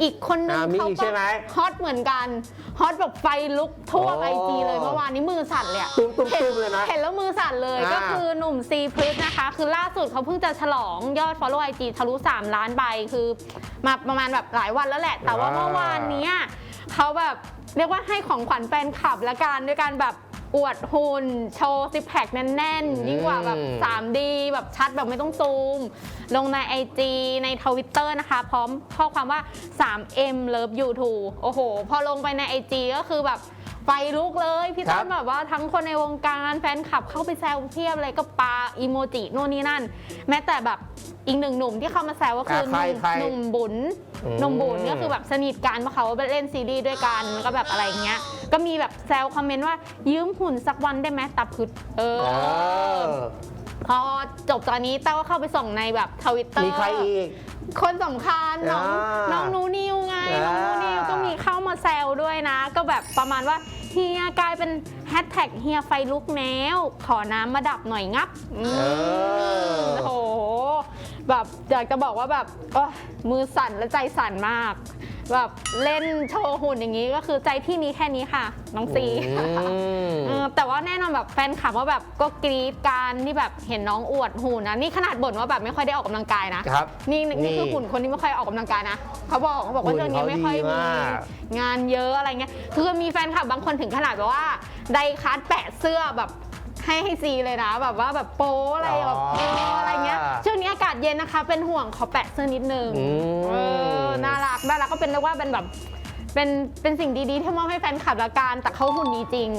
อีกคนนึงอ่ามีเขาอีกก็ใช่ไหมฮอตเหมือนกันฮอตแบบไฟลุกทั่วอ๋อไอจีเลยเมื่อวานนี้มือสั่นเลยอะตุ้มตุ้มตุ้มเลยนะเห็นแล้วมือสั่นเลยอ่า ก็คือหนุ่มซีพฤษนะคะ คือล่าสุดเขาเพิ่งจะฉลองยอด follow IG ทะลุ 3 ล้านใบคือมาประมาณแบบหลายวันแล้วแหละ แต่ว่าอ่าเมื่อวานเนี้ยเขาแบบเรียกว่าให้ของขวัญแฟนคลับละกันด้วยการแบบ อวดหุ่น โชว์ซิปแพคแน่น ๆ ยิ่งกว่าแบบ 3D แบบชัดแบบไม่ต้องซูม ลงใน IG ในทวิตเตอร์นะคะ พร้อมข้อความว่า 3M Love You Too โอ้โห พอลงไปใน IG ก็คือแบบไฟลุกเลย พี่ครัต้บนแบบว่าทั้งคนในวงการแฟนคลับเข้าไปแซวเพียบเลยก็ปาอีโมจิโน่นนี่นั่น แม้แต่แบบอีกหนึ่งหนุ่มที่เข้ามาแซวก็คือหใครนุ่มใครหนุ่มบุญอืมห นุ่มบุญก็คือแบบสนิทกันเพราะเขาไปเล่นซีรีส์ด้วยกันแล้วก็แบบอะไรอย่างเงี้ย ก็มีแบบแซวคอมเมนต์ว่ายืมหุ่นสักวันได้ไหมตับพึดเออเออพอจบตอนนี้เต้าก็เข้าไปส่งในแบบทวิตเตอร์มีใครอีก คนสำคัญน้องอ่าน้องนูนิวไงอ่าน้องนูนิวก็มีเข้ามาแซวด้วยนะ ก็แบบประมาณว่าเฮียกลายเป็นแฮชแท็กเฮียไฟลุกแนวขอน้ำมาดับหน่อยงับอืมเออโอ้โห แบบอยากจะบอกว่าแบบโอ๊ยมือสั่นและใจสั่นมาก แบบเล่นโชว์หุ่นอย่างนี้ก็คือใจพี่มีแค่นี้ค่ะ น้องซี อืม เออแต่ว่าแน่นอนแบบแฟนคลับว่าแบบก็กรี๊ดการที่แบบเห็นน้องอวดหุ่นนะนี่ขนาดบ่นว่าแบบไม่ค่อยได้ออกกำลังกายนะครับนี่นี่นี่คือหุ่นคนที่ไม่ค่อยออกกำลังกายนะเขาบอกเขาบอกว่าหุ่นเรื่องนี้ไม่ค่อยเขาดีมีมาก งานเยอะอะไรเงี้ยคือมีแฟนคลับบางคนถึงขนาดแบบว่าไดคัทแปะเสื้อแบบให้ให้ซีเลยนะแบบว่าแบบโป๊อะไรแบบเอออะไรเงี้ย เย็นนะคะ เป็นห่วงขอแปะเสื้อนิดนึงอืม เออน่ารักน่ารักก็เป็นเรียกว่าเป็นแบบเป็นเป็นสิ่งดีๆที่มอบให้แฟนคลับละกันแต่เขาหุ่นดีจริง